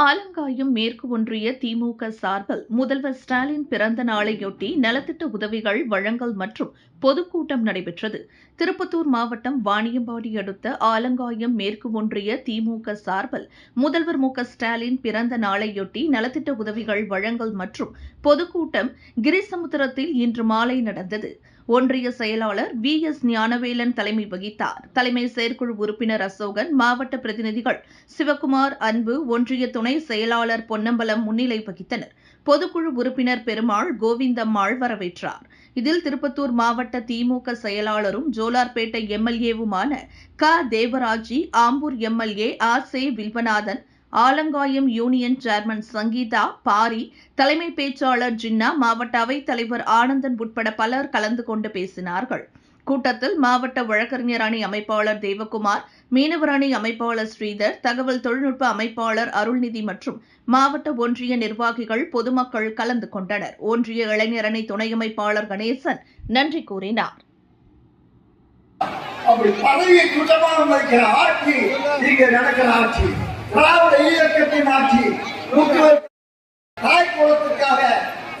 ஆலங்காயம் மேற்கு ஒன்றிய திமுக சார்பில் முதல்வர் ஸ்டாலின் பிறந்த நாளையொட்டி நலத்திட்ட உதவிகள் வழங்கல் மற்றும் பொதுக்கூட்டம் நடைபெற்றது. திருப்பத்தூர் மாவட்டம் வாணியம்பாடி அடுத்த ஆலங்காயம் மேற்கு ஒன்றிய திமுக சார்பில் முதல்வர் மு ஸ்டாலின் பிறந்த நாளையொட்டி நலத்திட்ட உதவிகள் வழங்கல் மற்றும் பொதுக்கூட்டம் கிரிசமுத்திரத்தில் இன்று மாலை நடந்தது. ஒன்றிய செயலாளர் வி எஸ் ஞானவேலன் தலைமை வகித்தார். தலைமை செயற்குழு உறுப்பினர் அசோகன் மாவட்ட பிரதிநிதிகள் சிவக்குமார் அன்பு ஒன்றிய துணை செயலாளர் பொன்னம்பலம் முன்னிலை வகித்தனர். பொதுக்குழு உறுப்பினர் பெருமாள் கோவிந்தம்மாள் வரவேற்றார். இதில் திருப்பத்தூர் மாவட்ட திமுக செயலாளரும் ஜோலார்பேட்டை எம்எல்ஏவுமான க. Devaraji Ambur MLA R. சே. வில்வநாதன் ஆலங்காயம் யூனியன் சேர்மன் சங்கீதா பாரி தலைமை பேச்சாளர் ஜின்னா மாவட்ட அவைத் தலைவர் ஆனந்தன் உட்பட பலர் கலந்து கொண்டு பேசினார்கள். கூட்டத்தில் மாவட்ட வழக்கறிஞர் அணி அமைப்பாளர் தேவகுமார் மீனவர் அணி அமைப்பாளர் ஸ்ரீதர் தகவல் தொழில்நுட்ப அமைப்பாளர் அருள்நிதி மற்றும் மாவட்ட ஒன்றிய நிர்வாகிகள் பொதுமக்கள் கலந்து கொண்டனர். ஒன்றிய இளைஞர் அணி துணை அமைப்பாளர் கணேசன் நன்றி கூறினார். அப்படி பதவியை குற்றமாக ஆட்சி இங்கே நடக்கிற ஆட்சி. திராவிட இயக்கத்தின் ஆட்சி முக்கிய- தாய் குலத்துக்காக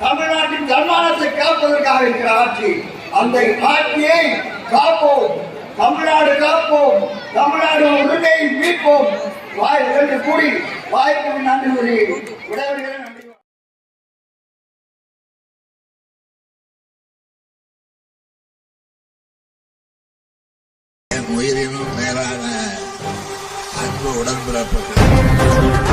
தமிழ்நாட்டின் தன்மானத்தை காப்பதற்காக இருக்கிற ஆட்சி அந்த ஆட்சியை காப்போம். தமிழ்நாடு காப்போம். தமிழ்நாடு உரிமையை மீட்போம். வாய் இரண்டு கூடி வாய்ப்பு நன்றி கூறி உடனடியாக நன்றி. உயிரினும் மேலான அன்பு